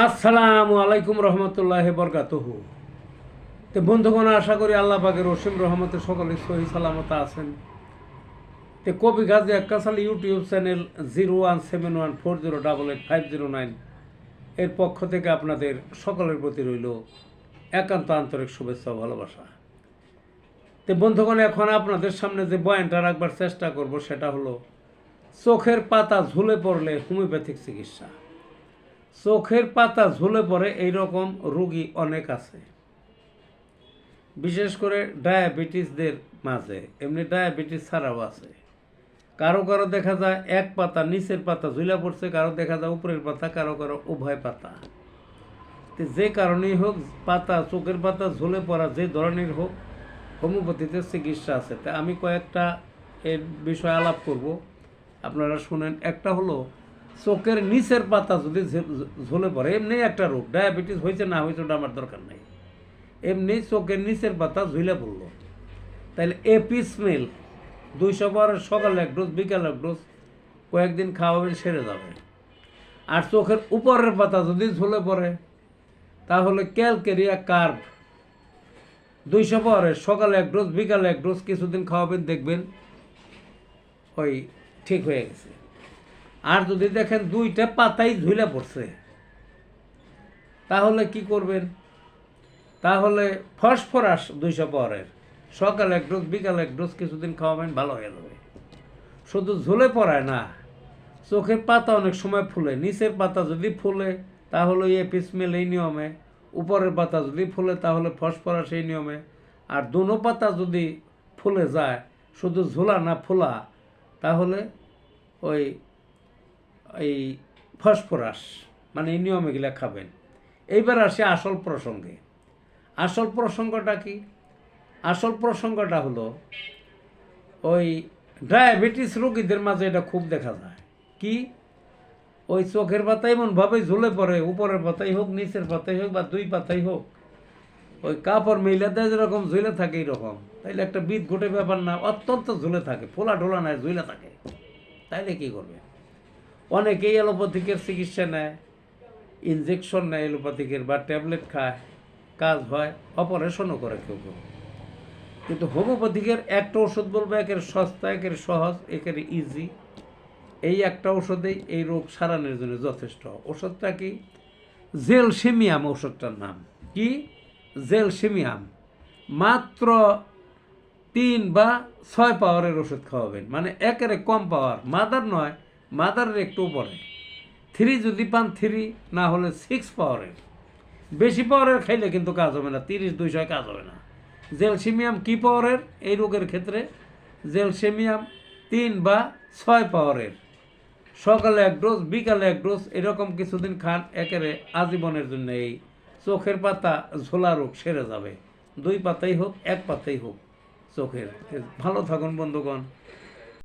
আসসালামু আলাইকুম রহমতুল্লাহ বরকাতহ। তো বন্ধুগণ, আশা করি আল্লাহ পাকের রসিম রহমতে সকলে সহি সালামত আছেন। তো কবি Gazi Akkasal YouTube channel zero one seven one four zero double eight five zero nine এর পক্ষ থেকে আপনাদের সকলের প্রতি রইল একান্ত আন্তরিক শুভেচ্ছা ভালোবাসা। তো বন্ধুগণ, এখন আপনাদের সামনে যে বয়ানটা রাখবার চেষ্টা করব সেটা হলো, চোখের পাতা ঝুলে পড়লে হোমিওপ্যাথিক চিকিৎসা। চোখের পাতা ঝুলে পড়ে এই রকম রুগী অনেক আছে। বিশেষ করে ডায়াবেটিসদের মাঝে, এমনি ডায়াবেটিস ছাড়াও আছে। কারও কারও দেখা যায় এক পাতা নিচের পাতা ঝুলে পড়ছে, কারও দেখা যায় উপরের পাতা, কারও কারও উভয় পাতা। যে কারণেই হোক, পাতা, চোখের পাতা ঝুলে পড়া যে ধরনের হোক, হোমিওপ্যাথিতে চিকিৎসা আছে। তা আমি কয়েকটা এর বিষয়ে আলাপ করব। আপনারা শুনেন, একটা হলো চোখের নিচের পাতা যদি ঝুলে পড়ে, এমনি একটা রোগ, ডায়াবেটিস হয়েছে, না হয়েছে, ওটা আমার দরকার নেই। এমনি চোখের নিচের পাতা ঝুলে পড়ল। তাহলে এপিসমেল দুইশো বারের সকালে এক ডোজ, বিকালে এক ডোজ, কয়েকদিন খাওয়াবেন সেরে যাবে। আর চোখের উপরের পাতা যদি ঝুলে পড়ে, তাহলে ক্যালকেরিয়া কার্ভ দুইশো পরে সকালে এক ডোজ, বিকালে এক ডোজ, কিছুদিন খাওয়াবেন, দেখবেন ওই ঠিক হয়ে গেছে। আর যদি দেখেন দুইটা পাতাই ঝুলে পড়ছে, তাহলে কি করবেন? তাহলে ফসফরাস দুইশো পরের। সকালে এক ডোজ, বিকালে এক ডোজ কিছুদিন খাওয়াবেন, ভালো হয়ে যাবে। শুধু ঝুলে পড়ায় না, চোখের পাতা অনেক সময় ফুলে। নিচের পাতা যদি ফুলে, তাহলে এই পিসমেল এই নিয়মে। উপরের পাতা যদি ফুলে, তাহলে ফসফরাস এই নিয়মে। আর দুনো পাতা যদি ফুলে যায়, শুধু ঝোলা না ফোলা, তাহলে ওই এই ফসফরাস মানে এই নিয়মে গেলে খাবেন। এইবার আসে আসল প্রসঙ্গে। আসল প্রসঙ্গটা কি? আসল প্রসঙ্গটা হলো, ওই ডায়াবেটিস রোগীদের মাঝে এটা খুব দেখা যায়। কি? ওই চোখের পাতা এমনভাবে ঝুলে পড়ে, উপরের পাতাই হোক, নিচের পাতাই হোক বা দুই পাতাই হোক, ওই কাপড় মেইলা দেয় যেরকম ঝুলে থাকে এইরকম। তাইলে একটা বিদ ঘটে ব্যাপার না, অত্যন্ত ঝুলে থাকে, ফোলা ঢোলা নাই ঝুলে থাকে। তাইলে কি করবে অনেকেই অ্যালোপ্যাথিকের চিকিৎসা নেয় ইনজেকশন নেয় অ্যালোপ্যাথিকের বা ট্যাবলেট খায়, কাজ হয় অপারেশনও করে কেউ কেউ। কিন্তু হোমিওপ্যাথিকের একটা ওষুধ বলব, একের সস্তা, একের সহজ, একের ইজি এই একটা ওষুধেই এই রোগ সারানোর জন্য যথেষ্ট। ওষুধটা কি? জেলসিমিয়াম ওষুধটার নাম। কি? জেলসিমিয়াম। মাত্র তিন বা ছয় পাওয়ারের ওষুধ খাওয়াবেন। মানে একেরে কম পাওয়ার মাদার নয় মাদারের একটু উপরে। থ্রি যদি পান থ্রি, না হলে সিক্স পাওয়ারের বেশি পাওয়ারের খাইলে কিন্তু কাজ হবে না, তিরিশ দুইশো কাজ হবে না। জেলসিমিয়াম কি পাওয়ারের এই রোগের ক্ষেত্রে জেলসিমিয়াম তিন বা ছয় পাওয়ারের সকালে এক ডোজ বিকালে এক ডোজ এরকম কিছুদিন খান, একেবারে আজীবনের জন্য এই চোখের পাতা ঝোলা রোগ সেরে যাবে। দুই পাতাই হোক, এক পাতাই হোক, চোখের। ভালো থাকুন বন্ধুগণ।